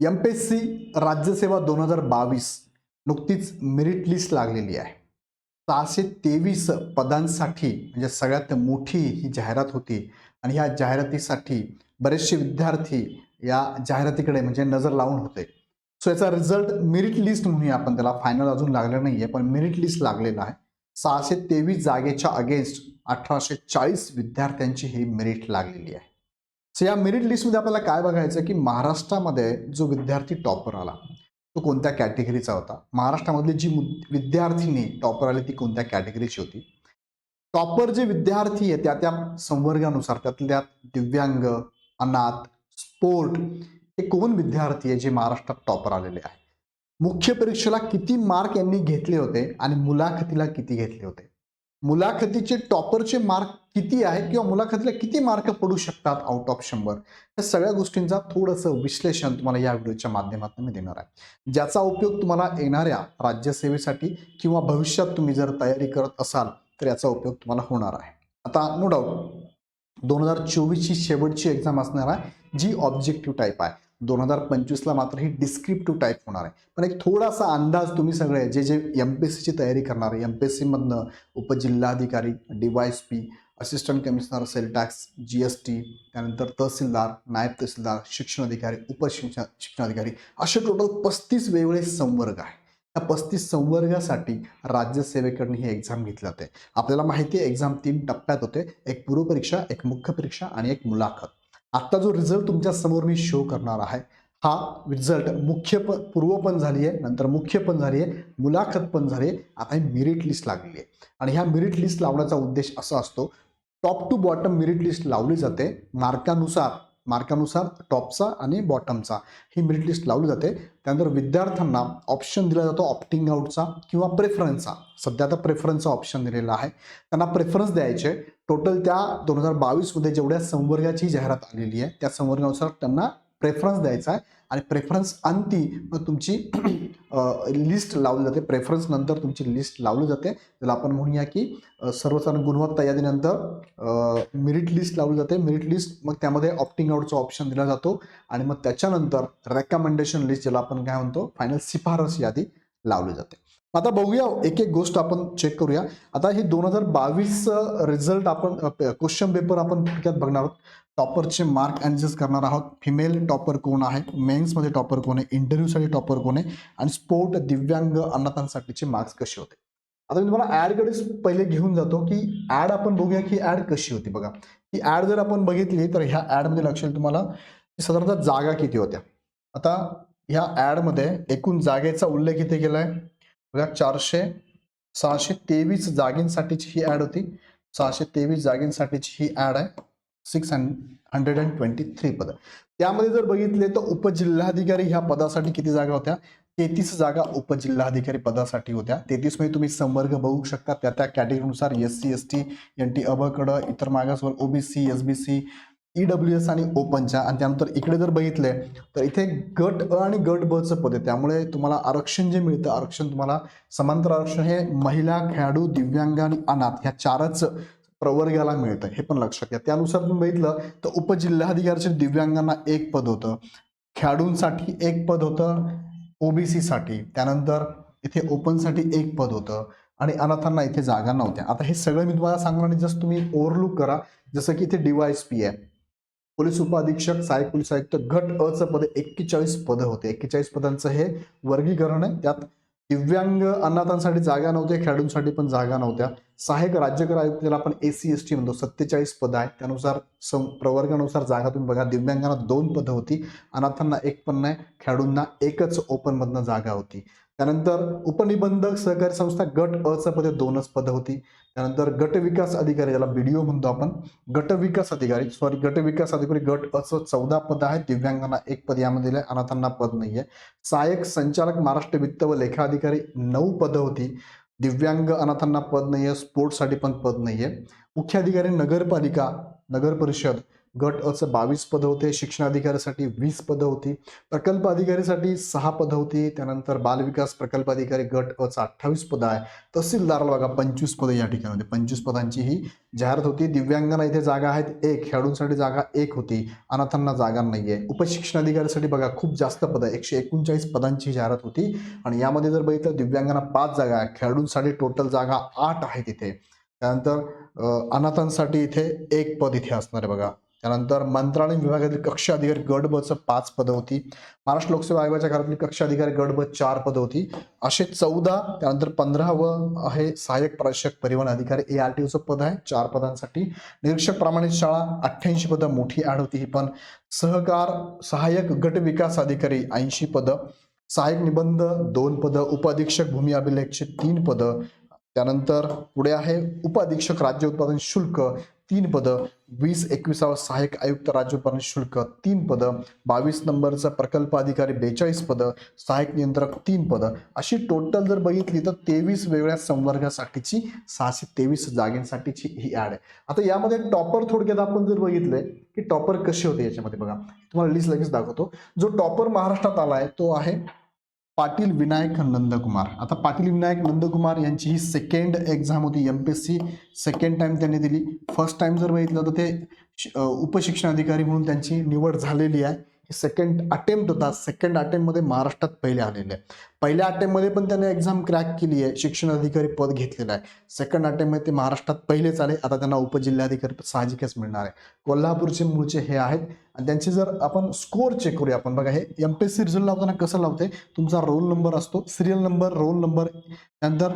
M P S C राज्यसेवा दोन हजार बावीस नुकतीच मेरिट लिस्ट लागलेली आहे. सहाशे तेवीस पदांसाठी म्हणजे सगळ्यात मोठी ही जाहिरात होती. आणि ह्या जाहिरातीसाठी बरेचसे विद्यार्थी या जाहिरातीकडे म्हणजे नजर लावून होते. सो याचा रिझल्ट मेरिट लिस्ट म्हणूया आपण. त्याला फायनल अजून लागलं नाही आहे पण मेरिट लिस्ट लागलेला आहे. सहाशे तेवीस जागेच्या अगेन्स्ट अठराशे चाळीस विद्यार्थ्यांची ही मेरिट लागलेली आहे. सो या मेरिट लिस्टमध्ये आपल्याला काय बघायचं की महाराष्ट्रामध्ये जो विद्यार्थी टॉपर आला तो कोणत्या कॅटेगरीचा होता? महाराष्ट्रामधली जी विद्यार्थिनी टॉपर आली ती कोणत्या कॅटेगरीची होती? टॉपर जे विद्यार्थी आहे त्या त्या संवर्गानुसार त्यातल्या दिव्यांग अनाथ स्पोर्ट हे कोण विद्यार्थी आहे जे महाराष्ट्रात टॉपर आलेले आहे मुख्य परीक्षेला किती मार्क यांनी घेतले होते आणि मुलाखतीला किती घेतले होते? मुलाखतीचे टॉपरचे मार्क किती आहेत किंवा मुलाखतीला किती मार्क पडू शकतात आउट ऑफ शंभर? या सगळ्या गोष्टींचा थोडंसं विश्लेषण तुम्हाला या व्हिडिओच्या माध्यमातून मी देणार आहे. ज्याचा उपयोग तुम्हाला येणाऱ्या राज्यसेवेसाठी किंवा भविष्यात तुम्ही जर तयारी करत असाल तर याचा उपयोग तुम्हाला होणार आहे. आता नो डाऊट दोन हजार चोवीसची शेवटची एक्झाम असणार आहे जी ऑब्जेक्टिव्ह टाईप आहे. दोन हजार पंचवीसला मात्र ही डिस्क्रिप्टिव्ह टाईप होणार आहे. पण एक थोडासा अंदाज तुम्ही सगळे जे जे एम पी एस सीची तयारी करणार आहे एम पी एस सीमधनं उपजिल्हाधिकारी D Y S P assistant commissioner sale tax G S T त्यानंतर तहसीलदार नायब तहसीलदार शिक्षण अधिकारी उपशिक्षण शिक्षण अधिकारी असे टोटल पस्तीस वेगवेगळे संवर्ग आहे. या पस्तीस संवर्गासाठी राज्यसेवेकडनं ही एक्झाम घेतली जाते आपल्याला माहिती आहे एक्झाम तीन टप्प्यात होते. एक पूर्वपरीक्षा एक मुख्य परीक्षा आणि एक मुलाखत. आत्ता जो रिझल्ट तुमच्यासमोर मी शो करणार आहे हा रिझल्ट मुख्य पण पूर्व पण झाली आहे नंतर मुख्य पण झाली आहे मुलाखत पण झाली आहे आता ही मेरिट लिस्ट लागलेली आहे. आणि ह्या मेरिट लिस्ट लावण्याचा उद्देश असा असतो top to bottom merit list लावली जाते मार्कानुसार मार्कानुसार टॉपचा आणि बॉटमचा ही मेरिट लिस्ट लावली जाते. त्यानंतर विद्यार्थ्यांना ऑप्शन दिला जातो ऑप्टिंग आउटचा किंवा प्रेफरन्सचा सध्या आता प्रेफरन्सचा ऑप्शन दिलेला आहे. त्यांना प्रेफरन्स द्यायचे टोटल त्या दोन हजार बावीसमध्ये जेवढ्या संवर्गाची जाहिरात आलेली आहे त्या संवर्गानुसार त्यांना प्रेफरन्स द्यायचा आहे. आणि प्रेफरन्स अंती मग तुमची लिस्ट लावली जाते. प्रेफरन्स नंतर तुमची लिस्ट लावली जाते. त्याला आपण म्हणूया की सर्वसाधारण गुणवत्ता यादीनंतर मेरिट लिस्ट लावली जाते. मेरिट लिस्ट मग त्यामध्ये ऑप्टिंग आउटचा ऑप्शन दिला जातो. आणि मग त्याच्यानंतर रेकमेंडेशन लिस्ट ज्याला आपण काय म्हणतो? फायनल शिफारस यादी लावले जाते. आता बघूया एक एक गोष्ट आपण चेक करूया. आता हे दोन हजार बावीस रिझल्ट आपण क्वेश्चन पेपर आपण थोडक्यात बघणार आहोत. टॉपरचे मार्क अनालिसिस करणार आहोत. फिमेल टॉपर कोण आहे? मेन्समध्ये टॉपर कोण आहे? इंटरव्ह्यूसाठी टॉपर कोण आहे? आणि स्पोर्ट दिव्यांग अन्नाथांसाठीचे मार्क्स कसे होते? आता मी तुम्हाला ॲडकडे पहिले घेऊन जातो की ॲड आपण बघूया की ॲड कशी होती बघा. ही ॲड जर आपण बघितली तर ह्या ॲडमध्ये लक्षात तुम्हाला साधारणतः जागा किती होत्या. आता ह्या ॲडमध्ये एकूण जागेचा उल्लेख इथे केला आहे बघा चारशे सहाशे तेवीस जागेंसाठीची ही ॲड होती. सहाशे तेवीस जागेंसाठीची ही ॲड आहे. Six hundred and twenty three पद. त्यामध्ये जर बघितले तर उपजिल्हाधिकारी ह्या पदासाठी किती जागा होत्या? तेहतीस जागा उपजिल्हाधिकारी पदासाठी होत्या. तेहतीसमध्ये तुम्ही संवर्ग बघू शकता. त्या त्या कॅटेगरीनुसार S C S T N T अबकड इतर मागासवर्ग OBC S B C E W S आणि ओपनच्या आणि त्यानंतर इकडे जर बघितले तर इथे गट अ आणि गट बचं पद आहे. त्यामुळे तुम्हाला आरक्षण जे मिळतं आरक्षण तुम्हाला समांतर आरक्षण हे महिला खेळाडू दिव्यांग आणि अनाथ ह्या चारच प्रवर्गाला मिळतं. हे पण लक्षात घ्या. त्यानुसार तुम्ही बघितलं तर उपजिल्हाधिकारीचे दिव्यांगांना एक पद होतं. खेळाडूंसाठी एक पद होतं. ओबीसीसाठी त्यानंतर इथे ओपनसाठी एक पद होतं. आणि अनाथांना इथे जागा नव्हत्या. आता हे सगळं मी तुम्हाला सांगणार आणि जस्ट तुम्ही ओव्हरलुक करा. जसं की इथे डीवायस पी आहे. पोलीस उपअधीक्षक सहाय्यक पोलीस आयुक्त गट अ पद एक्केचाळीस पदं होते. एक्केचाळीस पदांचं हे वर्गीकरण आहे. त्यात दिव्यांग अनाथांसाठी जागा नव्हत्या खेळाडूंसाठी पण जागा नव्हत्या. सहाय्यक राज्यकर आयुक्त ज्याला आपण ए सी एस टी म्हणतो. सत्तेचाळीस पद आहेत. त्यानुसार सं प्रवर्गानुसार जागा तुम्ही बघा. दिव्यांगांना दोन पदं होती. अनाथांना एक पण नाही. खेळाडूंना एकच ओपनमधनं जागा होती. त्यानंतर उपनिबंधक सहकारी संस्था गट अ पदे दोनच पदं होती. त्यानंतर गट विकास अधिकारी ज्याला बीडीओ म्हणतो आपण गट विकास अधिकारी सॉरी गट विकास अधिकारी गट असं चौदा पद आहे. दिव्यांगांना एक पद यामध्ये दिलं अनाथांना पद नाहीये. सहाय्यक संचालक महाराष्ट्र वित्त व लेखा अधिकारी नऊ पदं होती. दिव्यांग अनाथांना पद नाहीये स्पोर्ट्ससाठी पण पद नाहीये. मुख्य अधिकारी नगरपालिका नगर परिषद गट अचं बावीस पदं होते शिक्षण अधिकाऱ्यासाठी वीस पदं होती प्रकल्प अधिकारीसाठी सहा पदं होती त्यानंतर बालविकास प्रकल्प अधिकारी गट अचं अठ्ठावीस पदं आहे. तहसीलदाराला बघा पंचवीस पदं या ठिकाणी पंचवीस पदांची ही जाहिरात होती. दिव्यांगांना इथे जागा आहेत एक. खेळाडूंसाठी जागा एक होती. अनाथांना जागा नाहीये. उपशिक्षण अधिकाऱ्यासाठी बघा खूप जास्त पदं एकशे एकोणचाळीस पदांची जाहिरात होती. आणि यामध्ये जर बघितलं दिव्यांगांना पाच जागा आहे खेळाडूंसाठी टोटल जागा आठ आहेत इथे. त्यानंतर अनाथांसाठी इथे एक पद इथे असणार आहे बघा. त्यानंतर मंत्रालय विभागातील कक्ष अधिकारी गट बचं पाच पदं होती. महाराष्ट्र लोकसेवा आयोगाच्या घरातली कक्ष अधिकारी गट ब चार पदं होती. असे चौदा त्यानंतर पंधरावं आहे सहाय्यक प्रशिक्षक परिवहन अधिकारी ए आर टी ओचं पद आहे चार पदांसाठी. निरीक्षक प्रमाणित शाळा अठ्ठ्याऐंशी पदं मोठी ॲड होती ही पण. सहकार सहाय्यक गट विकास अधिकारी ऐंशी पदं. सहाय्यक निबंध दोन पदं. उपअधीक्षक भूमी अभिलेखचे तीन पदं. त्यानंतर पुढे आहे उपाधीक्षक राज्य उत्पादन शुल्क. तीन पदं वीस एकविसावं सहाय्यक आयुक्त राज्य शुल्क तीन पदं बावीस नंबरचा प्रकल्प अधिकारी बेचाळीस पदं सहाय्यक नियंत्रक तीन पदं. अशी टोटल जर बघितली तर तेवीस वेगळ्या संवर्गासाठीची सहाशे तेवीस जागेंसाठीची ही ॲड आहे. आता यामध्ये टॉपर थोडक्यात आपण जर बघितले की टॉपर कसे होते याच्यामध्ये बघा. तुम्हाला लिस्ट लगेच दाखवतो. जो टॉपर महाराष्ट्रात आला आहे तो आहे पाटील विनायक नंदकुमार. आता पाटील विनायक नंदकुमार यांची ही सेकंड एक्झाम होती M P S C second time त्यांनी दिली. फर्स्ट टाइम जर बघितलं तर ते श- उपशिक्षण अधिकारी म्हणून त्यांची निवड झालेली आहे. सेकंड अटेम्प्ट होता. सेकंड अटेम्प्टमध्ये महाराष्ट्रात पहिले आलेले. आहे पहिल्या अटेम्प्टमध्ये पण त्याने एक्झाम क्रॅक केली आहे शिक्षण अधिकारी पद घेतलेलं आहे. सेकंड अटेम्प्टमध्ये ते महाराष्ट्रात पहिलेच आले. आता त्यांना उपजिल्हाधिकारी पद साहजिकच मिळणार आहे. कोल्हापूरचे मूळचे हे आहेत. आणि त्यांचे जर आपण स्कोअर चेक करूया. आपण बघा हे M P S C result लावताना कसं लावते? तुमचा रोल नंबर असतो. सिरियल नंबर रोल नंबर त्यानंतर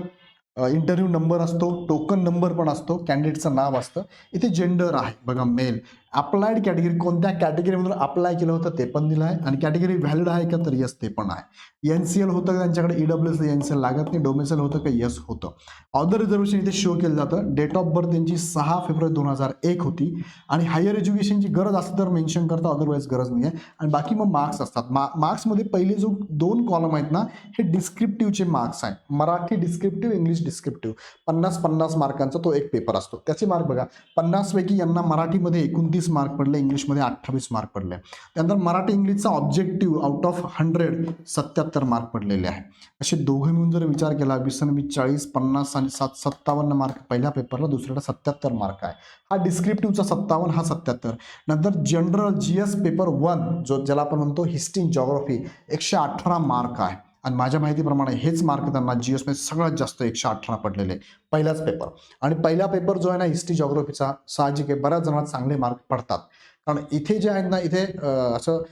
इंटरव्ह्यू नंबर असतो. टोकन नंबर पण असतो. कॅन्डिडेटचं नाव असतं. इथे जेंडर आहे. बघा मेल अप्लाइड कॅटेगरी कोणत्या कॅटेगरीमधून अप्लाय केलं होतं ते पण दिलं आहे आणि कॅटेगरी व्हॅलिड आहे का तर यस ते पण आहे. एन सी एल होतं त्यांच्याकडे? E W S N C L लागत नाही. डोमेसल होतं का? यस होतं. ऑदर रिझर्वेशन इथे शो केलं जातं. डेट ऑफ बर्थ त्यांची सहा फेब्रुवारी दोन हजार एक होती. आणि हायर एज्युकेशनची गरज असते तर मेन्शन करता अदरवाईज गरज नाही आहे आणि बाकी मग मार्क्स असतात. मा मार्क्समध्ये पहिले जो दोन कॉलम आहेत ना हे डिस्क्रिप्टिव्हचे मार्क्स आहेत. मराठी डिस्क्रिप्टिव्ह इंग्लिश डिस्क्रिप्टिव्ह पन्नास पन्नास मार्कांचा तो एक पेपर असतो. त्याचे मार्क बघा. पन्नासपैकी यांना मराठीमध्ये एकोणतीस मार्क पडले इंग्लिशमध्ये अठ्ठावीस मार्क पडले. त्यानंतर मराठी इंग्लिशचा ऑब्जेक्टिव्ह आउट ऑफ हंड्रेड सत्याहत्तर मार्क पडलेले आहे. असे दोघं मिळून जर विचार केला वीस आणि वीस चाळीस पन्नास आणि सात सत्तावन्न मार्क पहिल्या पेपरला दुसऱ्याला सत्याहत्तर मार्क आहे. हा डिस्क्रिप्टिव्हचा सत्तावन्न हा सत्याहत्तर. नंतर general G S paper one जो ज्याला आपण म्हणतो हिस्ट्री जॉग्रॉफी एकशे अठरा मार्क आहे. आणि माझ्या माहितीप्रमाणे हेच मार्क त्यांना जी एसमध्ये सगळ्यात जास्त एकशे अठरा पडलेले पहिलाच पेपर आणि पहिला पेपर जो आहे ना हिस्ट्री जॉग्रफीचा साहजिक आहे. बऱ्याच जणांना चांगले मार्क पडतात. कारण इथे जे आहेत ना इथे असं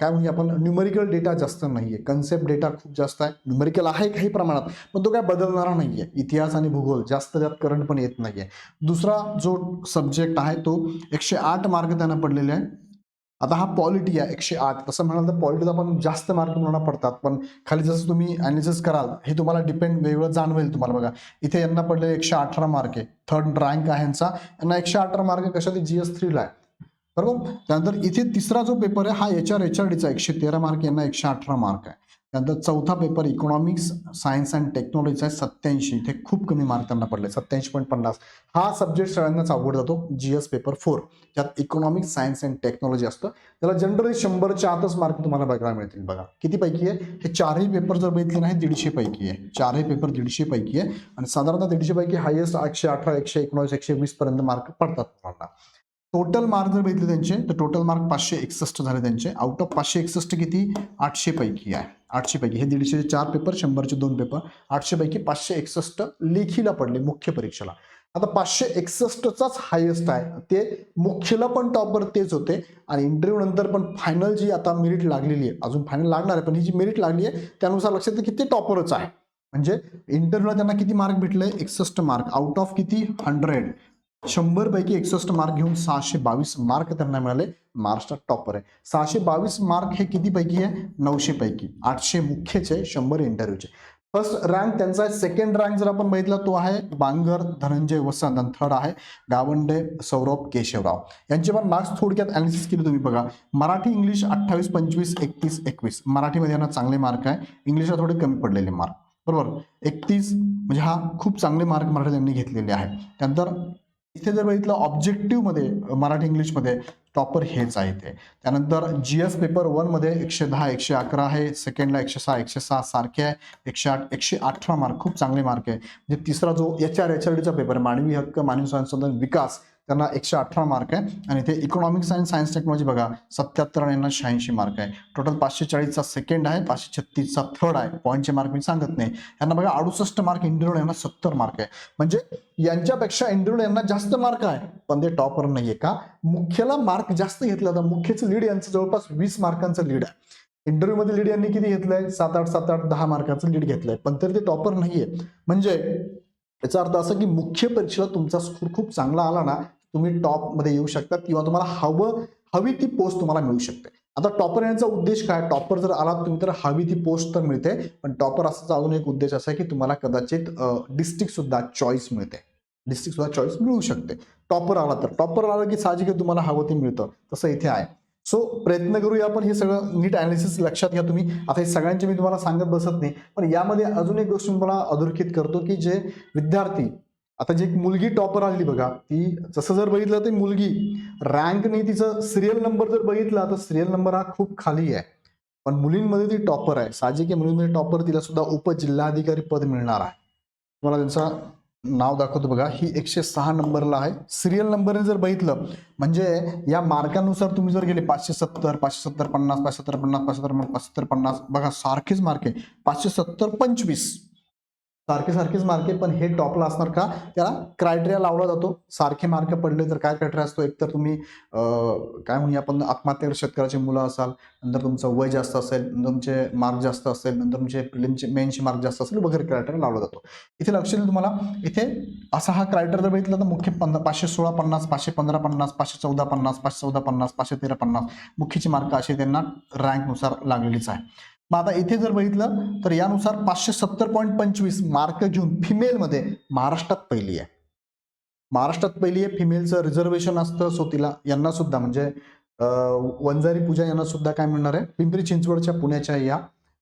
काय म्हणजे आपण न्युमेरिकल डेटा जास्त नाही आहे कन्सेप्ट डेटा खूप जास्त आहे. न्युमेरिकल आहे काही प्रमाणात पण तो काय बदलणारा नाही आहे इतिहास आणि भूगोल जास्त त्यात करंट पण येत नाही आहे दुसरा जो सब्जेक्ट आहे तो एकशे आठ मार्क त्यांना पडलेले आहे. आता हा पॉलिटी आहे एकशे आठ. तसं म्हणाल तर पॉलिटीला पण जास्त मार्क मुलांना पडतात. पण खाली जसं तुम्ही ॲनालिसिस कराल हे तुम्हाला डिपेंड वेगळं जाणवेल तुम्हाला बघा. इथे यांना पडले एकशे अठरा मार्क आहे. थर्ड रँक आहे यांचा. यांना एकशे अठरा मार्क कशा ते जी एस थ्रीला आहे. बरोबर? त्यानंतर इथे तिसरा जो पेपर आहे हा एच आर एच आर डीचा एकशे तेरा मार्क यांना एकशे अठरा मार्क आहे. त्यानंतर चौथा पेपर इकॉनॉमिक्स सायन्स अँड टेक्नॉलॉजीचा आहे सत्याऐंशी इथे खूप कमी मार्क त्यांना पडले सत्याऐंशी पॉईंट पन्नास. हा सब्जेक्ट सगळ्यांनाच आवड जातो जी एस पेपर फोर ज्यात इकॉनॉमिक्स सायन्स अँड टेक्नॉलॉजी असतं. त्याला जनरली शंभरच्या आतच मार्क तुम्हाला बघायला मिळतील. बघा किती पैकी आहे? हे चारही पेपर जर बघितले नाही दीडशे पैकी आहे. चारही पेपर दीडशे पैकी आहे. आणि साधारणतः दीडशे पैकी हायेस्ट एकशे अठरा एकशे एकोणीस एकशे वीस पर्यंत मार्क पडतात तुम्हाला. टोटल मार्क जर बघितले त्यांचे तर टोटल मार्क पाचशे एकसष्ट झाले त्यांचे. आउट ऑफ पाचशे एकसष्ट किती? आठशे पैकी आहे. आठशे पैकी. हे दीडशेचे चार पेपर शंभरचे दोन पेपर आठशे पैकी पाचशे एकसष्ट लेखीला पडले मुख्य परीक्षेला. आता पाचशे एकसष्टचाच हायेस्ट आहे. ते मुख्यला पण टॉपर तेच होते. आणि इंटरव्ह्यू नंतर पण फायनल जी आता मेरिट लागलेली आहे. अजून फायनल लागणार आहे पण ही जी मेरिट लागली आहे त्यानुसार लक्षात येतं की ते टॉपरच आहे. म्हणजे इंटरव्ह्यूला त्यांना किती मार्क भेटले? एकसष्ट मार्क आउट ऑफ किती? हंड्रेड शंभरपैकी एकसष्ट मार्क घेऊन सहाशे बावीस मार्क त्यांना मिळाले महाराष्ट्रात टॉपर आहे. सहाशे बावीस मार्क हे किती पैकी आहे? नऊशे पैकी आठशे मुख्यचे शंभर इंटरव्ह्यूचे फर्स्ट रँक त्यांचा आहे. सेकंड रँक जर आपण बघितला तो आहे बांगर धनंजय वसंत आणि थर्ड आहे गावंडे सौरभ केशवराव. यांचे पण मार्क्स थोडक्यात अनालिसिस केली तुम्ही बघा. मराठी इंग्लिश अठ्ठावीस पंचवीस एकतीस एकवीस. मराठीमध्ये यांना चांगले मार्क आहे. इंग्लिशला थोडे कमी पडलेले मार्क बरोबर? एकतीस म्हणजे हा खूप चांगले मार्क मराठी त्यांनी घेतलेले आहे. त्यानंतर इथे जर बघितलं ऑब्जेक्टिव्हमध्ये मराठी इंग्लिशमध्ये टॉपर हेच आहे ते त्यानंतर जी एस पेपर वनमध्ये एकशे दहा एकशे अकरा आहे. सेकंडला एकशे सहा एकशे सहा सारखे आहे. एकशे आठ एकशे अठरा मार्क खूप चांगले मार्क आहे. म्हणजे तिसरा जो एच आर एच आर डीचा पेपर आहे मानवी हक्क मानवी संसाधन विकास त्यांना एकशे अठरा मार्क आहे. आणि ते इकॉनॉमिक्स आणि सायन्स टेक्नॉलॉजी बघा सत्याहत्तर आणि यांना शहाऐंशी मार्क आहे. टोटल पाचशे चाळीसचा सेकंड आहे पाचशे छत्तीसचा थर्ड आहे. पॉईंटचे मार्क मी सांगत नाही. यांना बघा अडुसष्ट मार्क इंडिरोड यांना सत्तर मार्क आहे. म्हणजे यांच्यापेक्षा इंडिरोड यांना जास्त मार्क आहे. पण ते टॉपर नाहीये का? मुख्यला मार्क जास्त घेतला तर मुख्यचं लीड यांचं जवळपास वीस मार्कांचं लीड आहे. इंटरव्ह्यूमध्ये लीड यांनी किती घेतलंय? सात आठ सात आठ दहा मार्काचं लीड घेतलंय. पण तरी ते टॉपर नाहीये. म्हणजे याचा अर्थ असा की मुख्य परीक्षेला तुमचा स्कोर खूप चांगला आला ना तुम्ही टॉपमध्ये येऊ शकता किंवा तुम्हाला हवं हवी ती पोस्ट तुम्हाला मिळू शकते. आता टॉपर येण्याचा उद्देश काय? टॉपर जर आलात तुम्ही तर हवी ती पोस्ट तर मिळते. पण टॉपर असाचा अजून एक उद्देश असा आहे की तुम्हाला कदाचित डिस्ट्रिक्ट सुद्धा चॉईस मिळते. डिस्ट्रिक्ट सुद्धा चॉईस मिळू शकते. टॉपर आला तर. टॉपर आला की साहजिक तुम्हाला हवं ते मिळतं. तसं इथे आहे. सो प्रयत्न करूया आपण हे सगळं नीट अनालिसिस लक्षात घ्या तुम्ही. आता हे सगळ्यांचे मी तुम्हाला सांगत बसत नाही. पण यामध्ये अजून एक गोष्ट तुम्हाला अधोरेखित करतो की जे विद्यार्थी आता जी एक मुलगी टॉपर आली बघा ती जसं जर बघितलं ते मुलगी रँकने तिचं सिरियल नंबर जर बघितला तर सिरियल नंबर हा खूप खाली आहे. पण मुलींमध्ये ती टॉपर आहे. साहजिक आहे मुलींमध्ये टॉपर तिला सुद्धा उपजिल्हाधिकारी पद मिळणार आहे. तुम्हाला त्यांचा नाव दाखवतो बघा. ही एकशे सहा नंबरला आहे. सिरियल नंबरने जर बघितलं म्हणजे या मार्कानुसार तुम्ही जर गेले पाचशे सत्तर पाचशे सत्तर पन्नास पाचशे सत्तर पन्नास पाचशे सत्तर पाचशे सत्तर पन्नास बघा सारखेच मार्क आहे. पाचशे सत्तर पंचवीस. सारखे सारखेच मार्क आहे पण हे टॉपला असणार का? त्याला क्रायटेरिया लावला जातो. सारखे मार्क पडले तर काय क्रायटेरिया असतो? एकतर तुम्ही काय म्हणूया आपण आत्महत्या शेतकऱ्याची मुलं असाल नंतर तुमचं वय जास्त असेल नंतर तुमचे मार्क जास्त असेल नंतर तुमचे प्रिलिमचे मेनचे मार्क जास्त असेल वगैरे क्रायटेरिया लावला जातो. इथे लक्ष देईल तुम्हाला इथे असा हा क्रायटेरिया जर बघितला तर मुख्य पंधरा पाचशे सोळा पन्नास पाचशे पंधरा पन्नास पाचशे चौदा पन्नास पाचशे चौदा पन्नास पाचशे तेरा पन्नास मुख्यची मार्क असे त्यांना रँकनुसार लागलेलीच आहे. मग आता इथे जर बघितलं तर यानुसार पाचशे सत्तर पॉईंट पंचवीस मार्क घेऊन फिमेलमध्ये महाराष्ट्रात पहिली आहे. महाराष्ट्रात पहिली आहे फिमेलचं रिझर्वेशन असतं सो तिला यांना सुद्धा म्हणजे वंजारी पूजा यांना सुद्धा काय मिळणार आहे? पिंपरी चिंचवडच्या पुण्याच्या या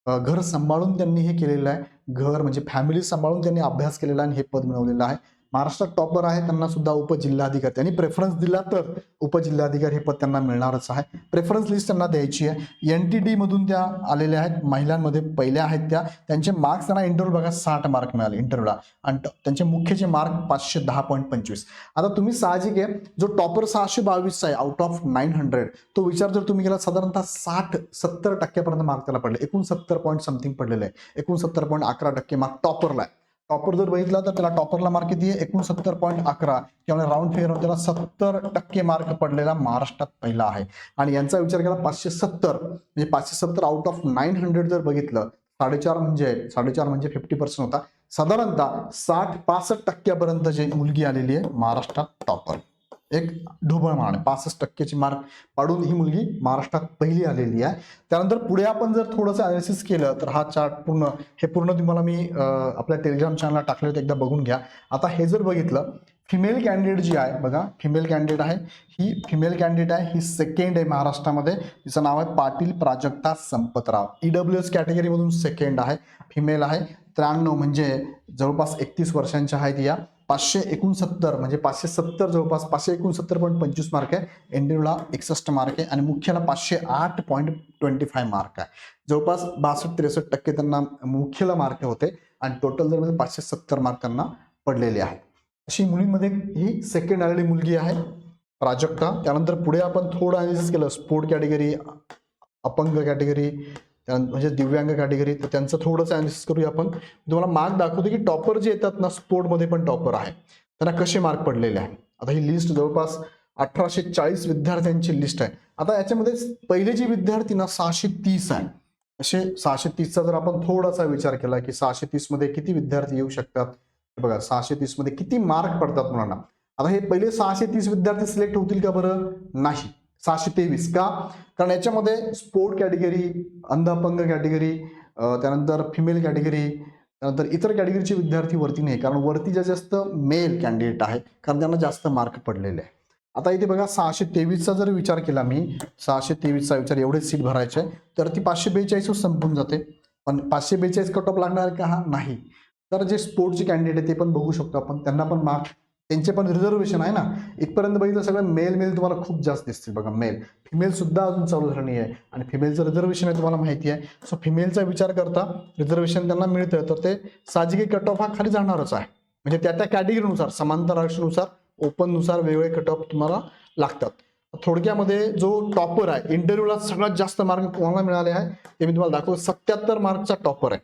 घर सांभाळून त्यांनी हे केलेलं आहे. घर म्हणजे फॅमिली सांभाळून त्यांनी अभ्यास केलेला आणि हे पद मिळवलेलं आहे. महाराष्ट्रात टॉपर आहे त्यांना सुद्धा उपजिल्हाधिकारी. त्यांनी प्रेफरन्स दिला तर उपजिल्हाधिकारी हे पद त्यांना मिळणारच आहे. प्रेफरन्स लिस्ट त्यांना द्यायची आहे. एन टी डीमधून त्या आलेल्या आहेत. महिलांमध्ये पहिल्या आहेत त्या. त्यांचे मार्क्स त्यांना इंटरव्ह्यू बघा साठ मार्क मिळाले इंटरव्ह्यूला आणि त्यांचे मुख्यचे मार्क पाचशे दहा पॉईंट पंचवीस. आता तुम्ही साहजिक आहे जो टॉपर सहाशे बावीसचा आहे आउट ऑफ नाईन हंड्रेड तो विचार जर तुम्ही केला साधारणतः साठ सत्तर टक्क्यापर्यंत मार्क त्याला पडले. एकोणसत्तर पॉईंट समथिंग पडलेले आहे. एकोणसत्तर पॉईंट अकरा टक्के मार्क टॉपरला आहे. टॉपर जर बघितला तर त्याला टॉपरला मार्क किती आहे? एकोणसत्तर पॉईंट अकरा. किंवा राऊंड फिगर त्याला सत्तर टक्के मार्क पडलेला महाराष्ट्रात पहिला आहे. आणि यांचा विचार केला पाचशे सत्तर. म्हणजे पाचशे सत्तर आउट ऑफ नाईन हंड्रेड जर बघितलं साडेचार म्हणजे साडेचार म्हणजे फिफ्टी पर्सेंट होता. साधारणतः साठ पासष्ट टक्क्यापर्यंत जी मुलगी आलेली आहे महाराष्ट्रात टॉपर एक ढोबळ मान पासष्ट टक्केची मार्क पाडून ही मुलगी महाराष्ट्रात पहिली आलेली आहे. त्यानंतर पुढे आपण जर थोडंसं अनालिसिस केलं तर हा चार्ट पूर्ण हे पूर्ण तुम्हाला मी आपल्या टेलिग्राम चॅनलला टाकले होते एकदा बघून घ्या. आता हे जर बघितलं फिमेल कॅन्डिडेट जी आहे बघा फिमेल कॅन्डिडेट आहे ही फिमेल कॅन्डिडेट आहे ही सेकंड आहे महाराष्ट्रामध्ये. तिचं नाव आहे Patil Prajakta Sampatrao. E W S कॅटेगरीमधून second आहे फिमेल आहे. त्र्याण्णव म्हणजे जवळपास एकतीस वर्षांच्या आहेत या. पाचशे एकोणसत्तर म्हणजे पाचशे सत्तर जवळपास पाचशे एकोणसत्तर पॉईंट पंचवीस मार्क आहे. एनडीला एकसष्ट मार्क आहे आणि मुख्याला पाचशे आठ पॉईंट ट्वेंटी फाय मार्क आहे. जवळपास बासष्ट त्रेसष्ट टक्के त्यांना मुख्यला मार्क होते आणि टोटल जर म्हणजे पाचशे सत्तर मार्क त्यांना पडलेले आहेत. अशी मुलींमध्ये ही सेकंड आलेली मुलगी आहे प्राजक्ता. त्यानंतर पुढे आपण थोडं अनालिसिस केलं. स्पोर्ट कॅटेगरी अपंग कॅटेगरी म्हणजे दिव्यांग कॅटेगरी तर त्यांचं थोडंसं अनालिसिस करूया आपण. तुम्हाला मार्क दाखवतो की टॉपर जे येतात ना स्पोर्टमध्ये पण टॉपर आहे. त्यांना कसे मार्क पडलेले आहे? आता ही लिस्ट जवळपास अठराशे चाळीस विद्यार्थ्यांची लिस्ट आहे. आता याच्यामध्ये पहिले जे विद्यार्थी ना सहाशे तीस आहे. असे सहाशे तीसचा जर आपण थोडासा विचार केला की सहाशे तीसमध्ये किती विद्यार्थी येऊ शकतात? बघा सहाशे तीसमध्ये किती मार्क पडतात मुलांना? आता हे पहिले सहाशे तीस विद्यार्थी सिलेक्ट होतील का बरं? नाही. सहाशे तेवीस का? कारण याच्यामध्ये स्पोर्ट कॅटेगरी अंधअपंग कॅटेगरी त्यानंतर फिमेल कॅटेगरी त्यानंतर इतर कॅटेगरीचे विद्यार्थी वरती नाही. कारण वरती ज्या जास्त मेल कॅन्डिडेट आहे कारण त्यांना जास्त मार्क पडलेले आहे आता इथे बघा सहाशे तेवीसचा जर विचार केला मी सहाशे तेवीसचा विचार एवढे सीट भरायचे तर ती पाचशे बेचाळीसवर संपून जाते. पण पाचशे बेचाळीस कट ऑफ लागणार का? हा नाही. तर जे स्पोर्टचे कॅन्डिडेट आहे ते पण बघू शकतो आपण. त्यांना पण मार्क त्यांचे पण रिझर्वेशन आहे ना. इथपर्यंत बघितलं सगळं मेल मेल तुम्हाला खूप जास्त दिसतील बघा मेल फिमेल सुद्धा अजून चालू झालं नाही आहे आणि फिमेलचं रिझर्वेशन आहे तुम्हाला माहिती आहे. सो फिमेलचा विचार करता रिझर्वेशन त्यांना मिळतं तर ते साजिकी कट ऑफ हा खाली जाणारच आहे. म्हणजे त्या त्या कॅटेगरीनुसार समांतर आरक्षणानुसार ओपननुसार वेगवेगळे कट ऑफ तुम्हाला लागतात. थोडक्यामध्ये जो टॉपर आहे इंटरव्ह्यूला सगळ्यात जास्त मार्क कोणाला मिळाले आहे ते मी तुम्हाला दाखवतो. सत्याहत्तर मार्कचा टॉपर आहे.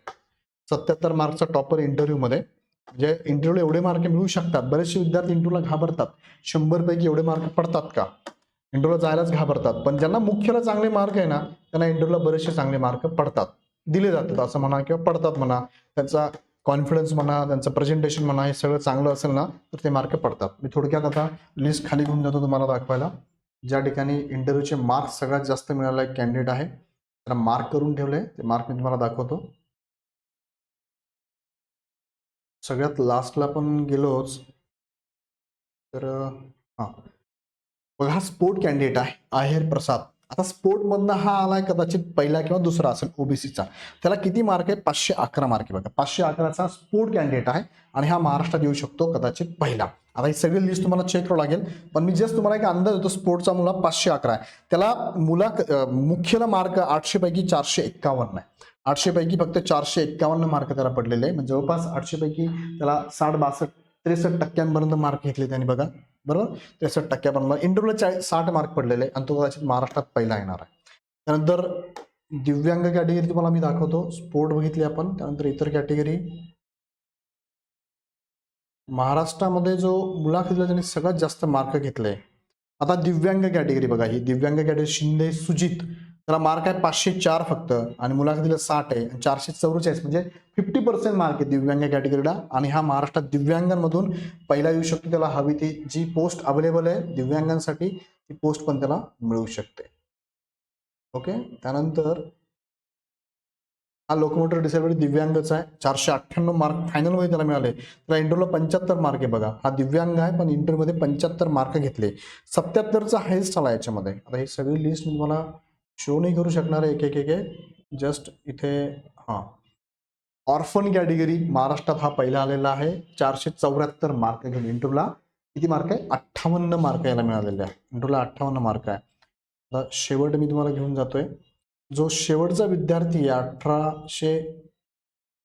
सत्याहत्तर मार्कचा टॉपर इंटरव्ह्यूमध्ये म्हणजे इंटरव्ह्यूला एवढे मार्क मिळू शकतात. बरेचसे विद्यार्थी इंटरव्ह्यूला घाबरतात. शंभर पैकी एवढे मार्क पडतात का? इंटरव्ह्यूला जायलाच घाबरतात. पण ज्यांना मुख्यला चांगले मार्क आहे ना त्यांना इंटरव्ह्यूला बरेचसे चांगले मार्क पडतात. दिले जातात असं म्हणा किंवा पडतात म्हणा. त्यांचा कॉन्फिडन्स म्हणा त्यांचं प्रेझेंटेशन म्हणा हे सगळं चांगलं असेल ना तर ते मार्क पडतात. मी थोडक्यात आता लिस्ट खाली घेऊन जातो तुम्हाला दाखवायला. ज्या ठिकाणी इंटरव्ह्यूचे मार्क्स सगळ्यात जास्त मिळाला एक कॅन्डिडेट आहे. त्याला मार्क करून ठेवले. ते मार्क मी तुम्हाला दाखवतो. सगळ्यात लास्टला पण गेलोच. तर हां. बघा हा स्पोर्ट कॅन्डिडेट आहे आहेर प्रसाद. आता स्पोर्टमधनं हा आलाय कदाचित पहिला किंवा दुसरा असेल ओबीसीचा त्याला किती मार्क आहे? पाचशे अकरा मार्क आहे बघा. पाचशे अकराचा स्पोर्ट कॅन्डिडेट आहे आणि हा महाराष्ट्रात येऊ शकतो कदाचित पहिला. आता ही सगळी लिस्ट तुम्हाला चेक करावं लागेल पण मी जस्ट तुम्हाला एक अंदाज देतो स्पोर्टचा मुला पाचशे अकरा आहे. त्याला मुला मुख्यला मार्क आठशे पैकी चारशे एक्कावन्न आहे. आठशे पैकी फक्त चारशे एक्कावन्न मार्क त्याला पडलेले. आहे म्हणजे जवळपास आठशे पैकी त्याला साठ बासष्ट त्रेसष्ट टक्क्यांपर्यंत मार्क घेतले त्यांनी बघा. बरोबर? त्रेसष्ट टक्क्यापर्यंत. इंटरव्ह्यूला चाळीस साठ मार्क पडलेले आणि तो कदाचित महाराष्ट्रात पहिला येणार आहे. त्यानंतर दिव्यांग कॅटेगरी तुम्हाला मी दाखवतो. स्पोर्ट बघितली आपण. त्यानंतर इतर कॅटेगरी महाराष्ट्रामध्ये जो मुलाखतीला त्यांनी सगळ्यात जास्त मार्क घेतले. आता दिव्यांग कॅटेगरी बघा ही. दिव्यांग कॅटेगरी शिंदे सुजित. त्याला मार्क आहे पाचशे चार फक्त. आणि मुलाखतीला साठ आहे. आणि चारशे चौवेचाळीस म्हणजे फिफ्टी पर्सेंट मार्क आहे दिव्यांग कॅटेगरीला आणि हा महाराष्ट्रात दिव्यांगांमधून पहिला येऊ शकतो. त्याला हवी ती जी पोस्ट अवेलेबल आहे दिव्यांगांसाठी ती पोस्ट पण त्याला मिळू शकते. ओके त्यानंतर हा लोकोमोटर डिसेबिलिटी दिव्यांगच आहे. चारशे अठ्ठ्याण्णव मार्क फायनलमध्ये त्याला मिळाले. त्याला इंटरव्ह्यूला पंच्याहत्तर मार्क आहे बघा. हा दिव्यांग आहे पण इंटरव्ह्यूमध्ये पंच्याहत्तर मार्क घेतले. सत्याहत्तरचा हायस्ट आला याच्यामध्ये. आता ही सगळी लिस्ट मी तुम्हाला शो नाही करू शकणार एक एक एक एक. जस्ट इथे हां. ऑर्फन कॅटेगरी महाराष्ट्रात हा पहिला आलेला आहे. चारशे चौऱ्याहत्तर मार्क घेऊन इंटरव्ह्यूला किती मार्क आहे? अठ्ठावन्न मार्क याला मिळालेले आहे. इंटरव्ह्यूला अठ्ठावन्न मार्क आहे. आता शेवट मी तुम्हाला घेऊन जातोय. जो शेवटचा विद्यार्थी आहे अठराशे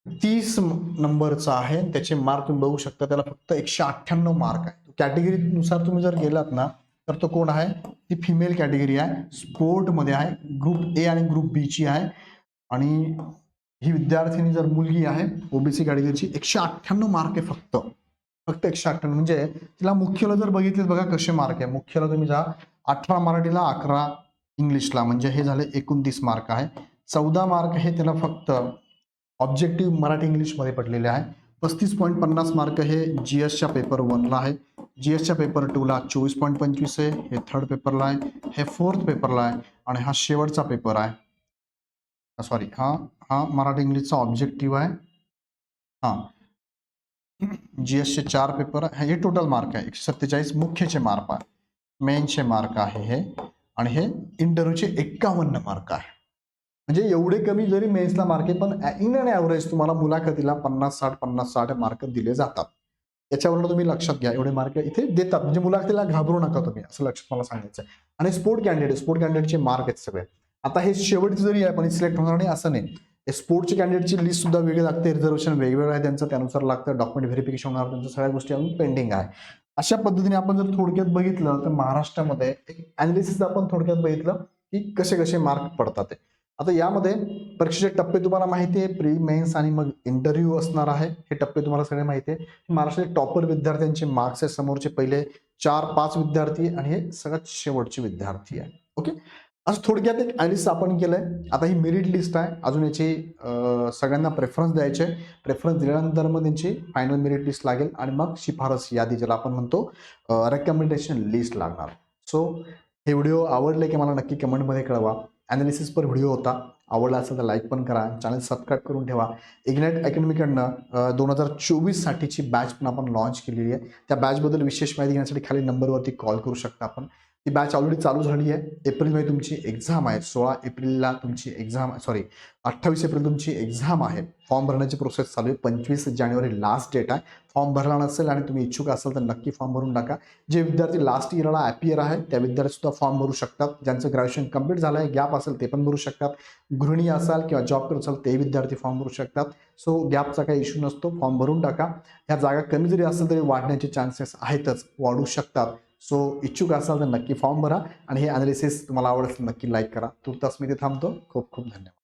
तीस नंबरचा आहे. त्याचे मार्क तुम्ही बघू शकता. त्याला फक्त एकशे अठ्ठ्याण्णव मार्क आहे. कॅटेगरीनुसार तुम्ही जर गेलात ना तर तो कोण आहे? ती फिमेल कॅटेगरी आहे. स्पोर्टमध्ये आहे. ग्रुप ए आणि ग्रुप बी ची आहे. आणि ही विद्यार्थिनी जर मुलगी आहे ओबीसी कॅटेगरीची एकशे अठ्ठ्याण्णव मार्क आहे फक्त. फक्त एकशे अठ्ठ्याण्णव. म्हणजे तिला मुख्यला जर बघितले बघा कसे मार्क आहे. मुख्यला तुम्ही जा अठरा मराठीला अकरा इंग्लिशला. म्हणजे हे झाले एकोणतीस मार्क आहे. चौदा मार्क हे त्याला फक्त ऑब्जेक्टिव्ह मराठी इंग्लिशमध्ये पडलेले आहे. पस्तीस पॉईंट पन्नास मार्क हे जी एसच्या पेपर वनला आहे. जी एसच्या पेपर टूला चोवीस पॉईंट पंचवीस आहे हे थर्ड पेपरला आहे हे फोर्थ पेपरला आहे आणि हा शेवटचा पेपर आहे. सॉरी हा हा मराठी इंग्लिशचा ऑब्जेक्टिव्ह आहे. हां. जी एसचे चार पेपर आहे हे टोटल मार्क आहे एकशे सत्तेचाळीस मुख्यचे मार्क आहे. मेनचे मार्क आहे हे आणि हे इंटरव्ह्यूचे एक्कावन्न मार्क आहे. म्हणजे एवढे कमी जरी मेन्सला मार्क आहे पण इन अँड ॲव्हरेज तुम्हाला मुलाखतीला पन्नास साठ पन्नास साठ मार्क दिले जातात. याच्यावरनं तुम्ही लक्षात घ्या एवढे मार्क इथे देतात. म्हणजे मुलाखतीला घाबरू नका तुम्ही असं लक्षात मला सांगायचं आहे आणि स्पोर्ट कॅन्डिडेट स्पोर्ट कॅन्डिडेटचे मार्क आहेत सगळे. आता हे शेवटचे जरी आहे पण सिलेक्ट होणार नाही असं नाही. हे कॅन्डिडेटची लिस्ट सुद्धा वेगळी लागते रिझर्वेशन वेगवेगळं आहे त्यांचं त्यानुसार लागतं डॉक्युमेंट व्हेरिफिकेशन होणार त्यांच्या सगळ्या गोष्टी अजून पेंडिंग आहे. अशा पद्धतीने आपण जर थोडक्यात बघितलं तर महाराष्ट्रामध्ये एक अनालिसिस आपण थोडक्यात बघितलं की कसे कसे मार्क पडतात ते. आता यामध्ये परीक्षेचे टप्पे तुम्हाला माहिती आहे. प्री मेन्स आणि मग इंटरव्ह्यू असणार आहे. हे टप्पे तुम्हाला सगळे माहिती आहे. महाराष्ट्रातील टॉपर विद्यार्थ्यांचे मार्क्स आहे समोरचे पहिले चार पाच विद्यार्थी आणि हे सगळ्यात शेवटचे विद्यार्थी आहे ओके? असं थोडक्यात एक ॲलिस्ट आपण केलंय. आता ही मेरिट लिस्ट आहे. अजून याची सगळ्यांना प्रेफरन्स द्यायचे प्रेफरन्स दिल्यानंतर मग त्यांची फायनल मेरिट लिस्ट लागेल आणि मग शिफारस यादी ज्याला आपण म्हणतो रेकमेंडेशन लिस्ट लागणार. सो हे व्हिडिओ आवडले की मला नक्की कमेंटमध्ये कळवा. ॲनालिसिस पर व्हिडिओ होता। आवडला असेल तर लाईक पण करा. चॅनल सबस्क्राईब करून ठेवा. इग्नाईट अकॅडमीकडनं दोन हजार चोवीससाठीची बॅच पण आपण लॉन्च केलेली आहे. त्या बॅचबद्दल विशेष माहिती घेण्यासाठी खाली नंबरवरती कॉल करू शकता आपण. ती बॅच ऑलरेडी चालू झाली आहे. एप्रिलमध्ये तुमची एक्झाम आहे. सोळा एप्रिलला तुमची एक्झाम सॉरी अठ्ठावीस एप्रिल तुमची एक्झाम आहे. फॉर्म भरण्याची प्रोसेस चालू आहे. पंचवीस जानेवारी लास्ट डेट आहे. फॉर्म भरला नसेल आणि तुम्ही इच्छुक असाल तर नक्की फॉर्म भरून टाका. जे विद्यार्थी लास्ट इयरला ॲप इयर आहे त्या विद्यार्थीसुद्धा फॉर्म भरू शकतात. ज्यांचं ग्रॅज्युएशन कंप्लीट झालं आहे गॅप असेल ते पण भरू शकतात. गृहिणी असाल किंवा जॉब करत असाल ते विद्यार्थी फॉर्म भरू शकतात. सो गॅपचा काही इश्यू नसतो. फॉर्म भरून टाका. ह्या जागा कमी जरी असेल तरी वाढण्याचे चान्सेस आहेतच. वाढू शकतात. सो इच्छुक असाल तर नक्की फॉर्म भरा. आणि हे अनालिसिस तुम्हाला आवडत नक्की लाईक करा. तुर्तास मी ते थांबतो. खूप खूप धन्यवाद.